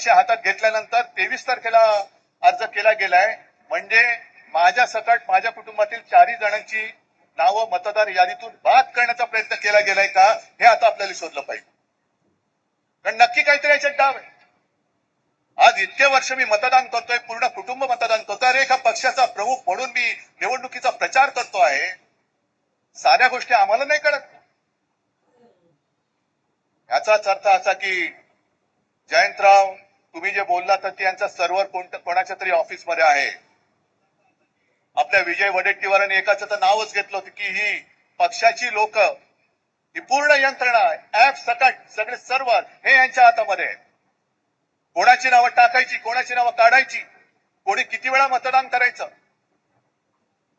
विषय हातात घेतल्यानंतर तेवीस तारखेला अर्ज केला गेलाय. म्हणजे माझ्या सकट माझ्या कुटुंबातील चारही जणांची नावं मतदार यादीतून बाद करण्याचा प्रयत्न केला गेलाय का हे आता आपल्याला शोधलं पाहिजे. कारण नक्की काहीतरी याच्यात डाव आहे. आज इतके वर्ष मी मतदान करतोय पूर्ण कुटुंब मतदान करतोय. अरे एका पक्षाचा प्रमुख म्हणून मी निवडणुकीचा प्रचार करतो आहे. साऱ्या गोष्टी आम्हाला नाही कळत. याचाच अर्थ असा की जयंतराव तुम्ही जे बोलला तर त्यांचा सर्व्हर कोणत्या कोणाच्या तरी ऑफिसमध्ये आहे. आपल्या विजय वडेट्टीवारांनी एकाचं तर नावच घेतलं होतं की ही पक्षाची लोक ही पूर्ण यंत्रणा ऍप सकट सगळे सर्व्हर हे यांच्या हातामध्ये कोणाची नावं टाकायची कोणाची नावं काढायची कोणी किती वेळा मतदान करायचं?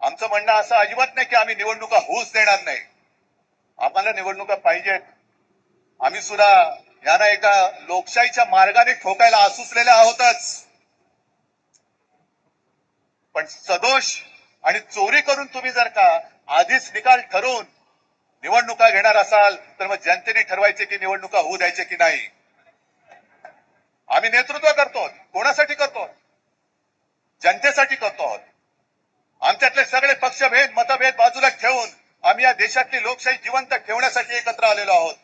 आमचं म्हणणं असं अजिबात नाही की आम्ही निवडणुका होऊच देणार नाही. आम्हाला निवडणुका पाहिजेत. आम्ही सुद्धा यांना एका लोकशाहीच्या मार्गाने ठोकायला आसुसलेल्या आहोतच. पण सदोष आणि चोरी करून तुम्ही जर का आधीच निकाल ठरवून निवडणुका घेणार असाल तर मग जनतेने ठरवायचे की निवडणुका होऊ द्यायचे की नाही? आम्ही नेतृत्व करतो कोणासाठी करतो? जनतेसाठी करतो. आहोत आमच्यातले सगळे पक्षभेद मतभेद बाजूला ठेवून आम्ही या देशातली लोकशाही जिवंत ठेवण्यासाठी एकत्र आलेलो आहोत.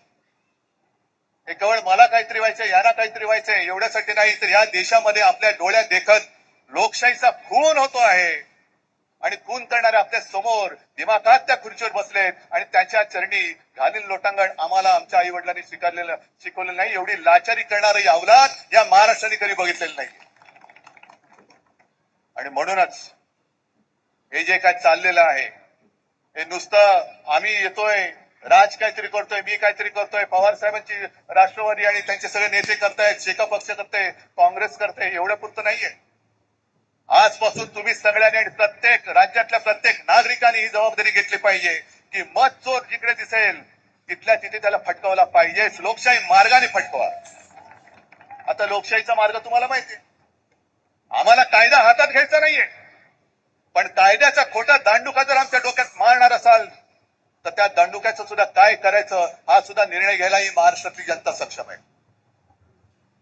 हे केवळ मला काहीतरी व्हायचंय यांना काहीतरी व्हायचंय. एवढ्यासाठी नाही तर या देशामध्ये आपल्या डोळ्यात देखत लोकशाहीचा खून होतो आहे. आणि खून करणारे आपल्यासमोर दिमागात त्या खुर्चीवर बसलेत आणि त्यांच्या चरणी घालील लोटांगण आम्हाला आमच्या आई वडिलांनी स्वीकारलेलं शिकवलेलं नाही. एवढी लाचारी करणारं अवलाद या महाराष्ट्राने कधी बघितलेलं नाही. आणि म्हणूनच हे जे काय चाललेलं आहे हे नुसतं आम्ही येतोय राज काहीतरी करतोय मी काहीतरी करतोय पवार साहेबांची राष्ट्रवादी आणि त्यांचे सगळे नेते करतायत शेका पक्ष करते काँग्रेस करते एवढ्या पुरतं नाहीये. आजपासून तुम्ही सगळ्यांनी आणि प्रत्येक राज्यातल्या प्रत्येक नागरिकांनी ही जबाबदारी घेतली पाहिजे की मत चोर जिकडे दिसेल तिथल्या तिथे त्याला फटकावला पाहिजे. लोकशाही मार्गाने फटकवा. आता लोकशाहीचा मार्ग तुम्हाला माहितीये आम्हाला कायदा हातात घ्यायचा नाहीये. पण कायद्याचा खोटा दांडुका जर आमच्या डोक्यात मारणार असाल तर त्या दांडुक्याचं सुद्धा काय करायचं हा सुद्धा निर्णय घ्यायला ही महाराष्ट्रातली जनता सक्षम आहे.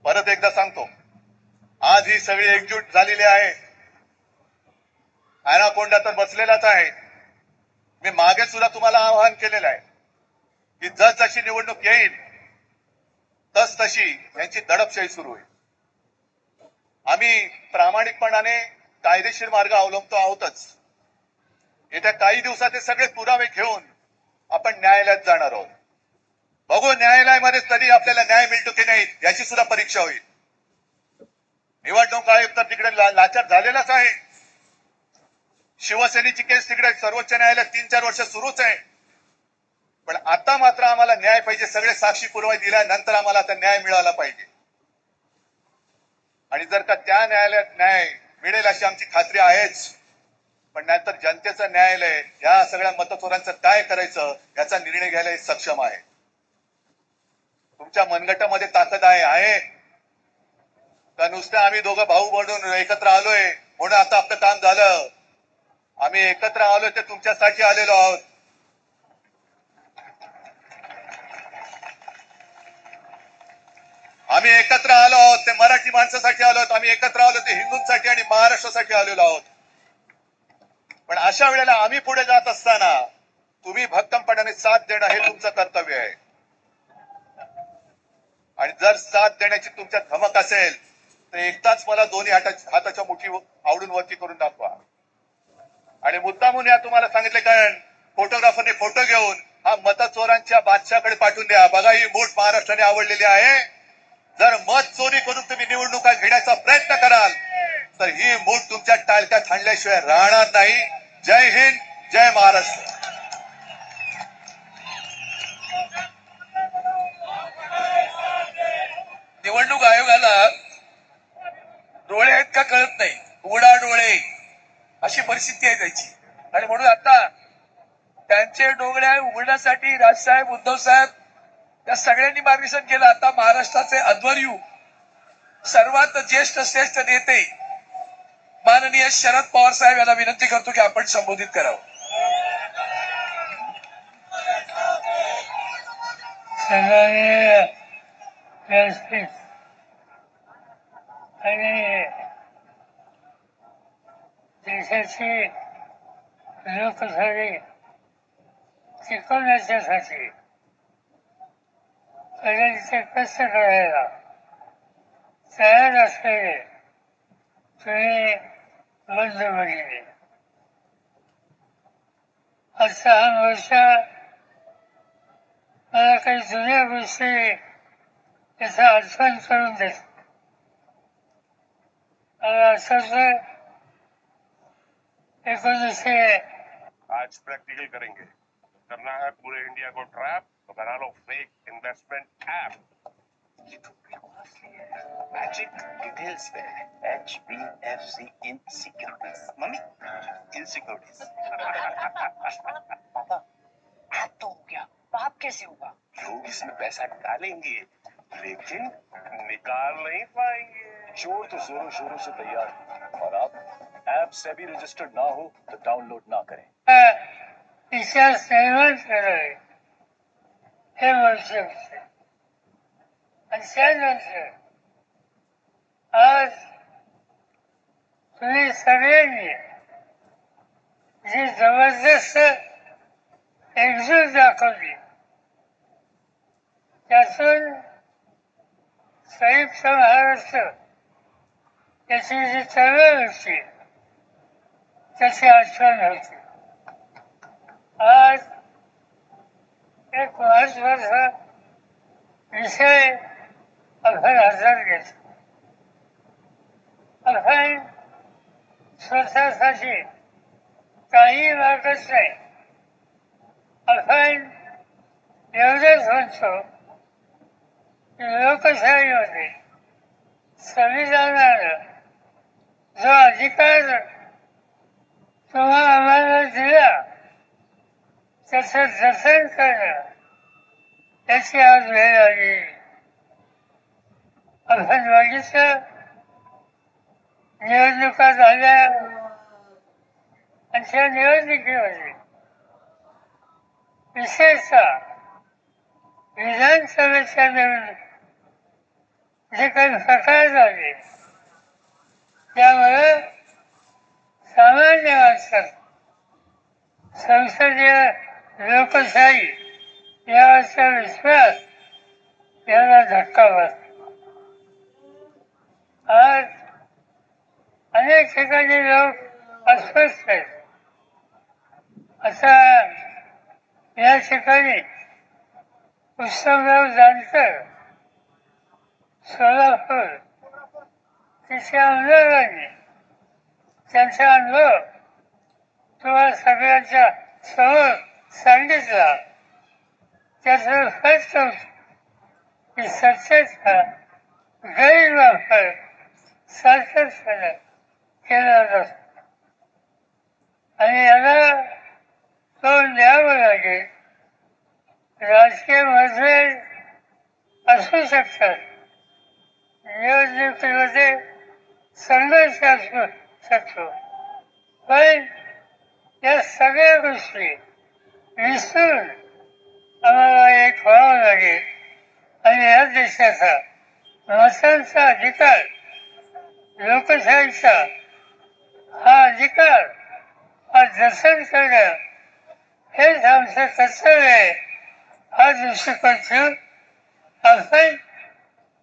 परत एकदा सांगतो आज ही सगळी एकजूट झालेली आहे. अॅनाकोंडा तर बसलेलाच आहे. मी मागे सुद्धा तुम्हाला आवाहन केलेलं आहे की जस जशी निवडणूक येईल तस तशी यांची दडपशाही सुरू होईल. आम्ही प्रामाणिकपणाने कायदेशीर मार्ग अवलंबतो आहोतच. येत्या काही दिवसात हे सगळे पुरावे घेऊन आपण न्यायालयात जाणार आहोत. बघू न्यायालयामध्ये तरी आपल्याला न्याय मिळतो की नाही याची सुद्धा परीक्षा होईल. निवडणूक आयोग तर तिकडे लाचार झालेलाच आहे. शिवसेनेची केस तिकडे सर्वोच्च न्यायालयात तीन चार वर्ष सुरूच आहे. पण आता मात्र आम्हाला न्याय पाहिजे सगळे साक्षी पुरावे दिल्यानंतर आम्हाला आता न्याय मिळाला पाहिजे. आणि जर का त्या न्यायालयात न्याय मिळेल अशी आमची खात्री आहेच पण नंतर जनतेचं न्यायालय या सगळ्या मतचोरांचं काय करायचं याचा निर्णय घ्यायला सक्षम आहे. तुमच्या मनगटामध्ये ताकद आहे आहे. का नुसतं आम्ही दोघं भाऊ बनून एकत्र आलोय म्हणून आता आपलं काम झालं. आम्ही एकत्र आलोय ते तुमच्यासाठी आलेलो आहोत. आम्ही एकत्र आलो आहोत ते मराठी माणसासाठी आलो आहोत आम्ही एकत्र आलो ते हिंदूंसाठी आणि महाराष्ट्रासाठी आलेलो आहोत. पण अशा वेळेला आम्ही पुढे जात असताना तुम्ही भक्कमपणाने साथ देणं हे तुमचं कर्तव्य आहे. आणि जर साथ देण्याची तुमच्या धमक असेल तर एकदाच मला दोन्ही हाताच्या मुठी आवडून वरती करून दाखवा. आणि मुद्दामून या तुम्हाला सांगितले कारण फोटोग्राफरने फोटो घेऊन हा मतचोरांच्या बादशाकडे पाठवून द्या. बघा ही मूठ महाराष्ट्राने आवडलेली आहे. जर मत चोरी करून तुम्ही निवडणुका घेण्याचा प्रयत्न कराल तर ही मूठ तुमच्या टालक्यात थांडल्याशिवाय राहणार नाही. जय हिंद जय महाराष्ट्र. निवडणूक आयोगाला डोळे आहेत का कळत नाही. उघडा डोळे अशी परिस्थिती आहे त्याची. आणि म्हणून आता त्यांचे डोळे उघडण्यासाठी राजसाहेब उद्धव साहेब त्या सगळ्यांनी मार्गदर्शन केलं. आता महाराष्ट्राचे अध्वर्यू सर्वात ज्येष्ठ श्रेष्ठ नेते माननीय शरद पवार साहेब यांना विनंती करतो की आपण संबोधित करावं. आणि देशाची लोकशाही टिकवण्याच्यासाठी प्रगतीचे कष्ट करायला तयार असलेले तुम्ही बंधू भगिनी मला काही जुन्या गोष्टी त्याचा आठवण करून देत मला असंच एकोणीसशे आज प्रैक्टिकल करेंगे। करना है पूरे इंडिया को ट्रैप तो बना low fake investment app magic details pay H B F C in securities mummy in securities papa app तो हो गया। बाप कैसे होगा? लोग इसमें पैसा डालेंगे लेकिन निकाल नहीं पाएँगे। चोर तो जोरों शोरों से तैयार है। और आप ऐप से भी रजिस्टर्ड ना हो तो डाउनलोड ना करें। हे वर्ष होते आणि त्यानंतर आज तुम्ही सगळ्यांनी जी जबरदस्त एकजूट दाखवली त्यातून संयुक्त महाराष्ट्र त्याची जी चळवळ होती त्याची आठवण होती. आज एक महत्त्वाचा विषय आपण हातात घेतला आपण स्वतःसाठी काही मागत नाही आपण एवढंच म्हणतो की लोकशाहीमध्ये संविधानानं जो अधिकार तुम्हा आम्हाला दिला त्याचं जतन करणं त्याची आज वेळ आली आपण निवडणुका झाल्या. आणि त्या निवडणुकीमध्ये विशेषतः विधानसभेच्या निवडणूक जे काही प्रकार झाले त्यामुळे सामान्य माणसात संसदीय लोकशाही याचा विश्वास याला धक्का बसतो. आज अनेक ठिकाणी लोक अस्वस्थ आहेत. असा या ठिकाणी उत्सवराव जानकर सोलापूर तिच्या आमदारांनी त्यांचा अनुभव तुम्हाला सगळ्यांच्या समोर सांगितला. त्याचं स्पष्ट की सत्तेचा गैरवापर सातत्याने केला जातो आणि याला तोंड द्यावं लागेल. राजकीय मतभेद असू शकतात. निवडणुकीमध्ये संघर्ष असू शकतो. पण या सगळ्या गोष्टी विसरून आम्हाला एक व्हावं लागेल. आणि या देशाचा मतांचा अधिकार लोकशाहीचा हा अधिकार हा जतन करणं हेच आमचं कर्तव्य आहे. हा दृष्टिकोन ठेवून आपण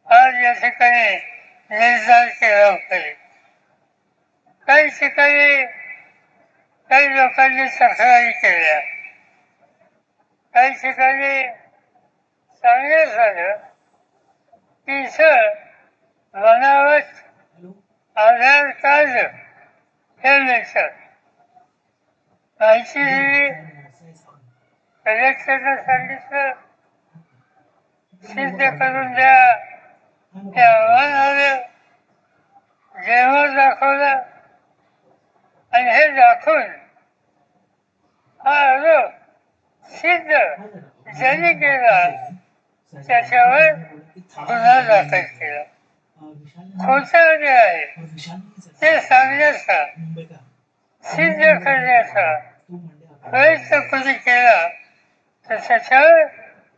आज या ठिकाणी निर्धार केला पाहिजे काही ठिकाणी काही लोकांनी तक्रारी केल्या. काही ठिकाणी चांगलं झालं की इथं बनावट आधार कार्ड हे मिळतात माहिती दिली कलेक्टरनं सांगितलं सिद्ध करून द्या हे आव्हान आलं जेव्हा दाखवलं आणि हे दाखवून हा आरोप सिद्ध ज्यांनी केला त्याच्यावर गुन्हा दाखल केला खोटं जे आहे? ते सांगण्याचा सिद्ध करण्याचा प्रयत्न कोणी केला तर त्याच्यावर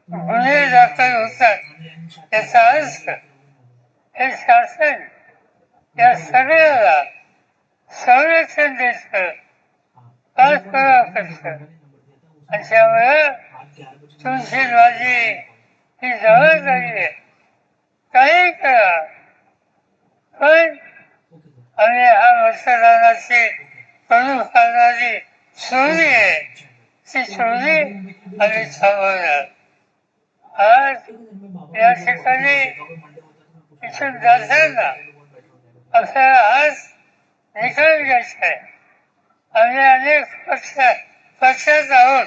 गुन्हे दाखल होतात. याचा अर्थ हे शासन या सगळ्याला संरक्षण द्यायचं अशा वेळा तुमची तुळशीबाजी ही जबाबदारी आहे. काही करा. पण आम्ही हा मतदानाची करून खाणारी चोरी आहे. ती चोरी आणि थांबवणार आज या ठिकाणी इथून जाताना आपल्याला आज निकाल घ्यायचा आहे. आम्ही अनेक पक्ष पक्षात आहोत.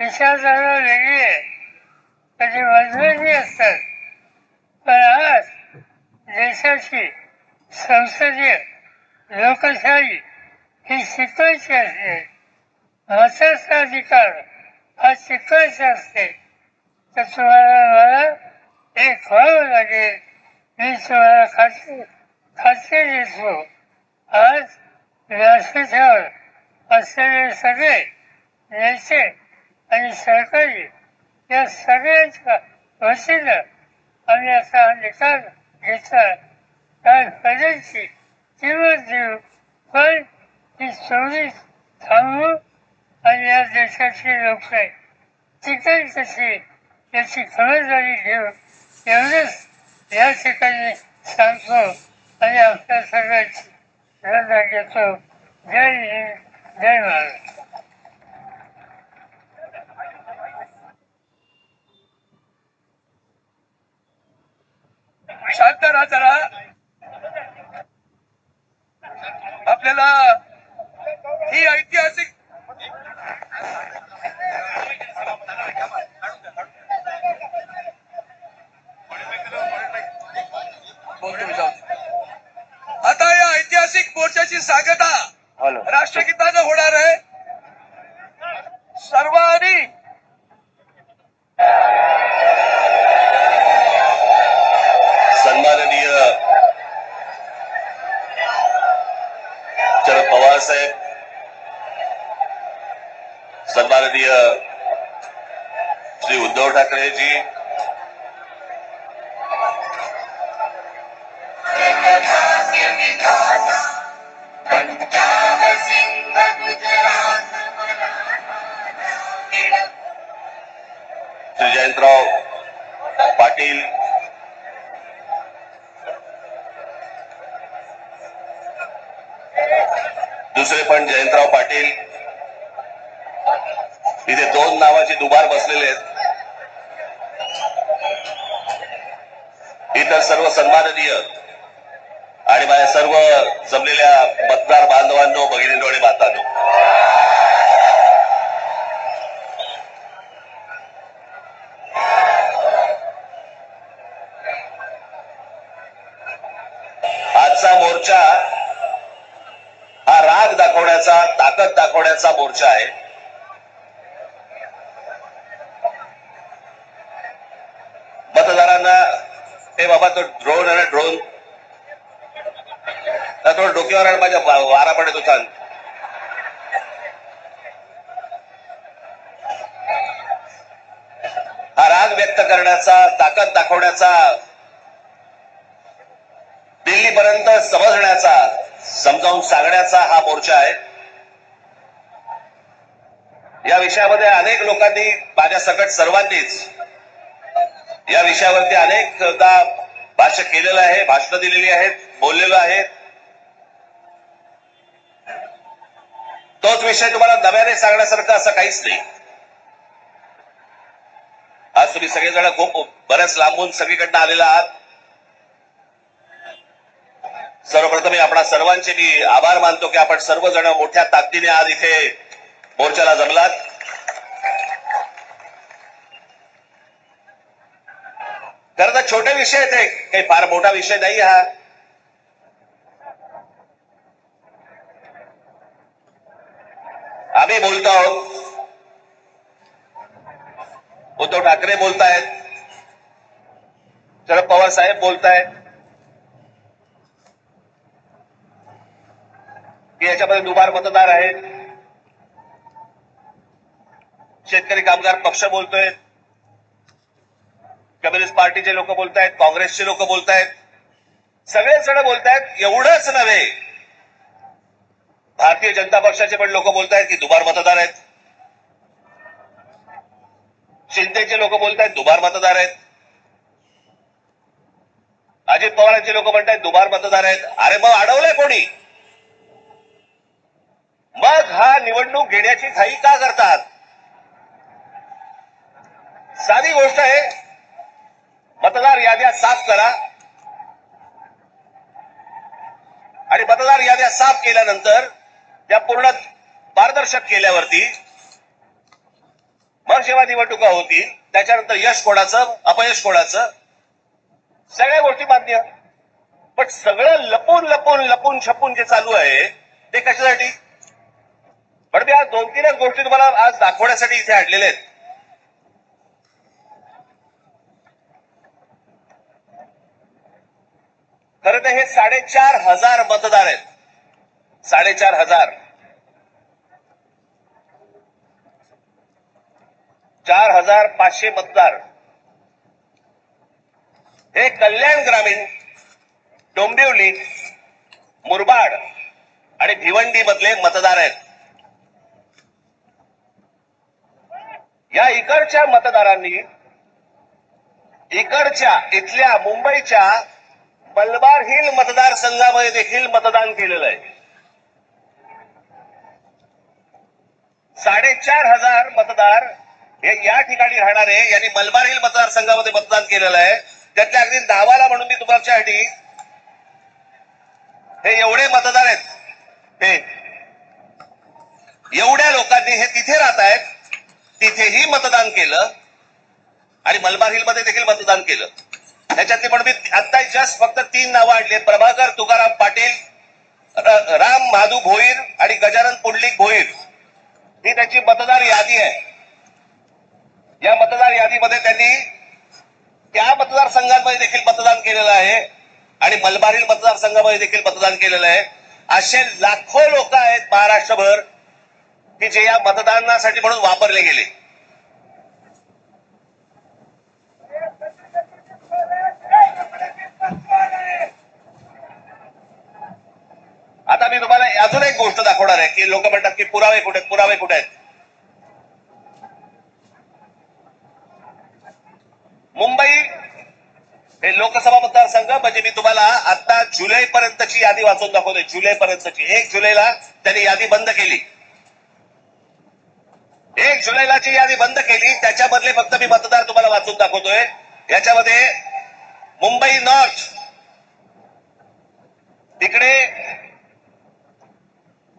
विचारधारा वेगळी आहे. कधी मतभेदी असतात. पण आज देशाची संसदीय लोकशाही ही शिकवायची असते मताचा अधिकार हा शिकवायचा असते तर तुम्हाला मला एक व्हावं लागेल मी तुम्हाला खात्री खात्री देतो आज व्यासपीठावर असलेले सगळे नेते आणि सरकारी या सगळ्यांच्या वतीनं आम्ही असा निकाल घेतात काय पदांची किंमत देऊ पण ही चोरी थांबवू आणि या देशाची लोकशाही टिकेल कशी याची खबरदारी घेऊन एवढंच या ठिकाणी सांगतो आणि आपल्या सगळ्यांची रजा घेतो जय हिंद जय महाराष्ट्र शांत राहा जरा. आपल्याला ही ऐतिहासिक श्री जयंतराव पाटील. दुसरे पण जयंतराव पाटील. इथे दोन नावाचे दुबार बसलेले आहेत. इतर सर्व सन्माननीय आणि माझ्या सर्व जमलेल्या मतदार बांधवांनो भगिनींनो आणि मातांनो. मराठवाड्याचा मोर्चा आहे. मतदारांना हे बाबा तो ड्रोन आहे ड्रोन थोडं डोक्यावर आणि माझ्या वारा पडत होता हा राग व्यक्त करण्याचा ताकद दाखवण्याचा दिल्लीपर्यंत समजण्याचा समजावून सांगण्याचा हा मोर्चा आहे. या विषयामध्ये अनेक लोकांनी माझ्या सकट सर्वांनीच या विषयावरती अनेकदा भाष्य केलेलं आहे भाषण दिलेली आहेत बोललेलो आहे. तोच विषय तुम्हाला नव्याने सांगण्यासारखं असं काहीच नाही. आज तुम्ही सगळेजण खूप बऱ्याच लांबून सगळीकडनं आलेला आहात. सर्वप्रथम आपण आपणा सर्वांचे मी आभार मानतो की आपण सर्वजण मोठ्या ताकदीने आज इथे मोर्चाला जमलात? खरं तर छोटे विषय आहेत काही फार मोठा विषय नाही हा. आम्ही बोलतो आहोत. उद्धव ठाकरे बोलतायत. शरद पवार साहेब बोलतायत. की याच्यामध्ये दुबार मतदार आहेत. शेतकरी कामगार पक्ष बोलतोय. कम्युनिस्ट पार्टीचे लोक बोलतायत काँग्रेसचे लोक बोलतायत. सगळेच जण बोलतायत एवढंच नव्हे. भारतीय जनता पक्षाचे पण लोक बोलतायत की दुबार मतदार आहेत. शिंदेचे लोक बोलतायत दुबार मतदार आहेत. अजित पवारांचे लोक म्हणतायत दुबार मतदार आहेत. अरे मग अडवलंय कोणी? मग हा निवडणूक घेण्याची घाई का करतात? साधी गोष्ट आहे. मतदार याद्या साफ करा. आणि मतदार याद्या साफ केल्यानंतर त्या पूर्ण पारदर्शक केल्यावरती मग जेव्हा निवडणुका होतील. त्याच्यानंतर यश कोणाचं? अपयश कोणाचं? सगळ्या गोष्टी मान्य. पण सगळं लपून लपून लपून छपून जे चालू आहे ते कशासाठी? पण मी आज दोन तीनच गोष्टी तुम्हाला आज दाखवण्यासाठी इथे आणलेल्या आहेत. खरं तर हे साडेचार हजार मतदार आहेत. साडेचार हजार. चार हजार पाचशे मतदार. हे कल्याण ग्रामीण डोंबिवली मुरबाड आणि भिवंडी मधले मतदार आहेत. या इकडच्या मतदारांनी इकडच्या इथल्या मुंबईच्या मलबार हिल मतदारसंघामध्ये देखील मतदान केलेलं आहे. साडेचार हजार मतदार हे या ठिकाणी राहणारे यांनी मलबार हिल मतदारसंघामध्ये मतदान केलेलं आहे. त्यातल्या अगदी नावाला म्हणून मी तुमच्यासाठी हे एवढे मतदार आहेत. हे एवढ्या लोकांनी हे तिथे राहत आहेत तिथेही मतदान केलं आणि मलबार हिलमध्ये देखील मतदान केलं. त्याच्यातली पण मी आता जस्ट फक्त तीन नावं आणली प्रभाकर तुकाराम पाटील राम माधू भोईर आणि गजानन पुंडलिक भोईर. ही त्याची मतदार यादी आहे. या मतदार यादीमध्ये त्यांनी त्या मतदारसंघांमध्ये देखील मतदान केलेलं आहे आणि मलबारील मतदारसंघामध्ये देखील मतदान केलेलं आहे. असे लाखो लोक आहेत महाराष्ट्रभर की जे या मतदानासाठी म्हणून वापरले गेले. आता मी तुम्हाला अजून एक गोष्ट दाखवणार आहे की लोक म्हणतात की पुरावे कुठे पुरावे कुठे आहेत? मुंबई हे लोकसभा मतदारसंघ म्हणजे मी तुम्हाला आता जुलै पर्यंतची यादी वाचून दाखवतोय. जुलै पर्यंतची एक जुलैला त्यांनी यादी बंद केली. एक जुलैला जी यादी बंद केली. त्याच्यामधले फक्त मी मतदार तुम्हाला वाचून दाखवतोय. याच्यामध्ये मुंबई नॉर्थ. तिकडे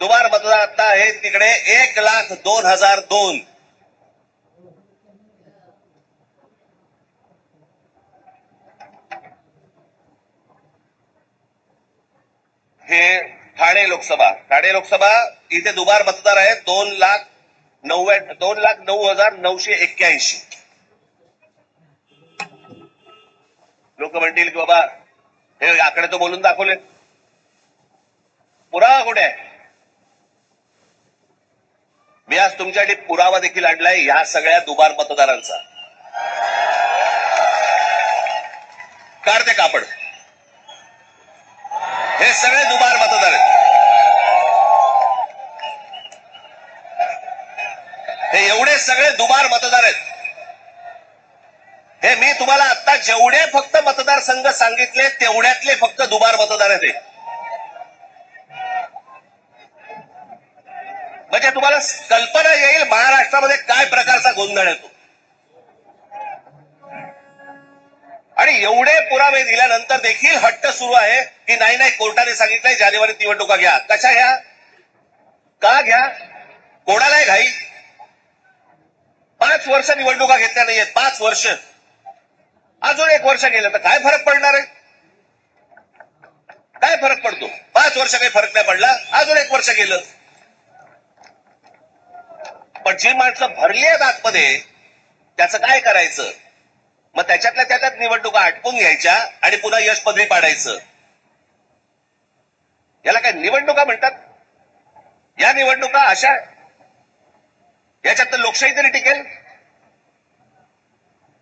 दुबार मतदार आता आहेत तिकडे एक लाख दोन हजार दोन. हे ठाणे लोकसभा ठाणे लोकसभा इथे दुबार मतदार आहेत दोन लाख नव्या दोन लाख नऊ हजार नऊशे एक्क्याऐंशी. लोक म्हणतील की बाबा हे आकडे तो बोलून दाखवले. पुरावा कुठे आहे? मी आज तुमच्यासाठी पुरावा देखील आणलाय या सगळ्या दुबार मतदारांचा. काढते कापड. हे सगळे दुबार मतदार आहेत. हे एवढे सगळे दुबार मतदार आहेत. हे मी तुम्हाला आता जेवढे फक्त मतदारसंघ सांगितले तेवढ्यातले फक्त दुबार मतदार आहेत म्हणजे तुम्हाला कल्पना येईल महाराष्ट्रामध्ये काय प्रकारचा गोंधळ येतो. आणि एवढे पुरावे दिल्यानंतर देखील हट्ट सुरू आहे की नाही नाही कोर्टाने सांगितलंय जानेवारीत निवडणुका घ्या. कशा घ्या? का घ्या? कोणालाही घाई. पाच वर्ष निवडणुका घेतल्या नाहीयेत पाच वर्ष. अजून एक वर्ष गेलं तर काय फरक पडणार आहे? काय फरक पडतो? पाच वर्ष काही फरक नाही पडला. अजून एक वर्ष गेलं. पण जी माणसं भरली आहेत आतमध्ये त्याचं काय करायचं? मग त्याच्यातल्या त्याच्यात निवडणुका आटपून घ्यायच्या आणि पुन्हा यश पदवी पाडायचं. याला काय निवडणुका म्हणतात? या निवडणुका अशा याच्यात तर लोकशाही तरी टिकेल.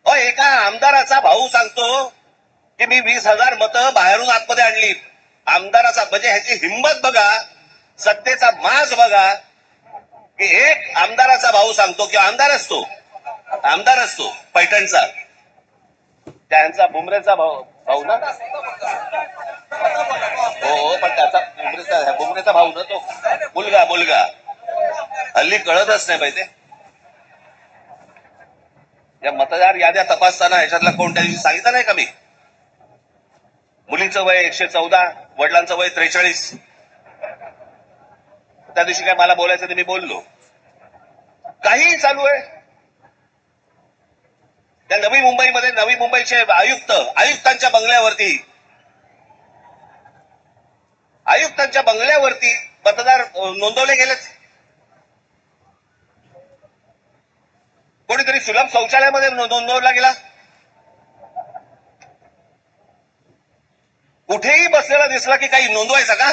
अ एका आमदाराचा भाऊ सांगतो की मी वीस हजार मतं बाहेरून आतमध्ये आणली. आमदाराचा म्हणजे ह्याची हिंमत बघा सत्तेचा माज बघा. की एक आमदाराचा भाऊ सांगतो की आमदार असतो. आमदार असतो पैठणचा. त्यांचा बुमरेचा भाऊ भाऊ ना? हो हो पण त्याचा बुमरेचा बुमरेचा भाऊ ना तो? मुलगा मुलगा. हल्ली कळतच नाही पाहिजे या मतदार याद्या तपासताना ह्याच्यातला कोणत्या दिवशी सांगितलं नाही का मी? मुलीचं वय एकशे चौदा वडिलांचं वय त्रेचाळीस. त्या दिवशी काय मला बोलायचं ते मी बोललो. काहीही चालू आहे. त्या नवी मुंबईमध्ये नवी मुंबईचे आयुक्त आयुक्तांच्या बंगल्यावरती. आयुक्तांच्या बंगल्यावरती मतदार नोंदवले गेलेत. कोणीतरी सुलभ शौचालयामध्ये नोंदवला गेला. कुठेही बसलेला दिसला की काही नोंदवायचा का?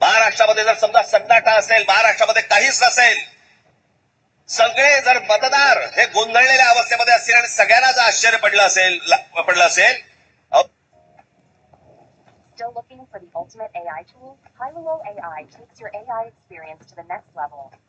महाराष्ट्रामध्ये जर समजा सन्नाटा असेल महाराष्ट्रामध्ये काहीच नसेल सगळे जर मतदार हे गोंधळलेल्या अवस्थेमध्ये असतील आणि सगळ्यांना जर आश्चर्य पडलं असेल पडलं असेल Still looking for the ultimate AI tool? Hilo AI takes your AI experience to the next level. Just